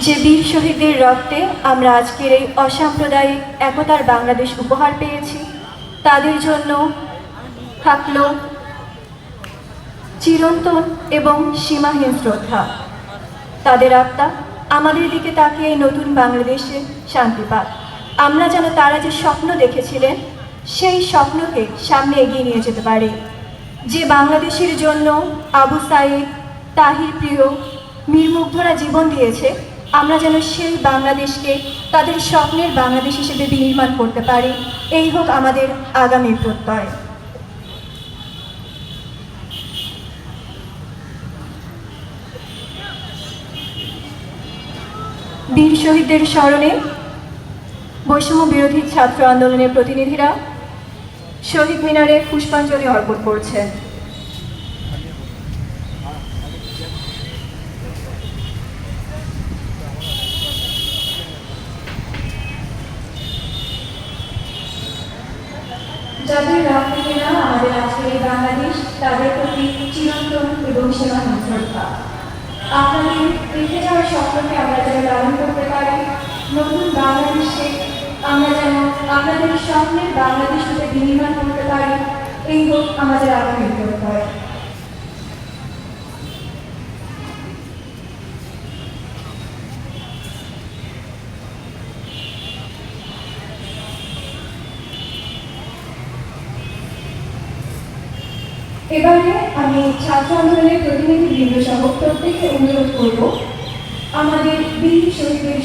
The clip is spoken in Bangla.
যে বীর শহীদদের রক্তে আমরা আজকের এই অসাম্প্রদায়িক একতার বাংলাদেশ উপহার পেয়েছি, তাদের জন্য থাকল চিরন্তন এবং সীমাহীন শ্রদ্ধা। তাদের আত্মা আমাদের দিকে তাকিয়ে নতুন বাংলাদেশে শান্তি পাক। আমরা যেন তারা যে স্বপ্ন দেখেছিলেন, সেই স্বপ্নকে সামনে এগিয়ে নিয়ে যেতে পারি। যে বাংলাদেশের জন্য আবু সাইদ, তাহির প্রিয় মীর মুগ্ধরা জীবন দিয়েছে আমরা যেন সেই বাংলাদেশকে তাদের স্বপ্নের বাংলাদেশ হিসেবে বিনির্মাণ করতে পারি। এই হোক আমাদের আগামী প্রত্যয়। বীর শহীদদের স্মরণে বৈষম্য বিরোধী ছাত্র আন্দোলনের প্রতিনিধিরা শহীদ মিনারে পুষ্পাঞ্জলি অর্পণ করছেন। যাদের থেকে না আমাদের আজকের বাংলাদেশ, তাদের প্রতি চিরন্তন এবং সীমাহীন শ্রদ্ধা আপনাদের রেখে যাওয়ার স্বপ্নকে আমরা যেন লালন করতে পারি। নতুন বাংলাদেশে আমরা যেন আপনাদের স্বপ্নের বাংলাদেশ হতে বিনিময় করতে পারি, এই হোক আমাদের আগামী প্রত্যয় এবারে আমি ছাত্র আন্দোলনের প্রতিনিধি বৃন্দ সহ প্রত্যেককে অনুরোধ করব আমাদের বীর শহীদের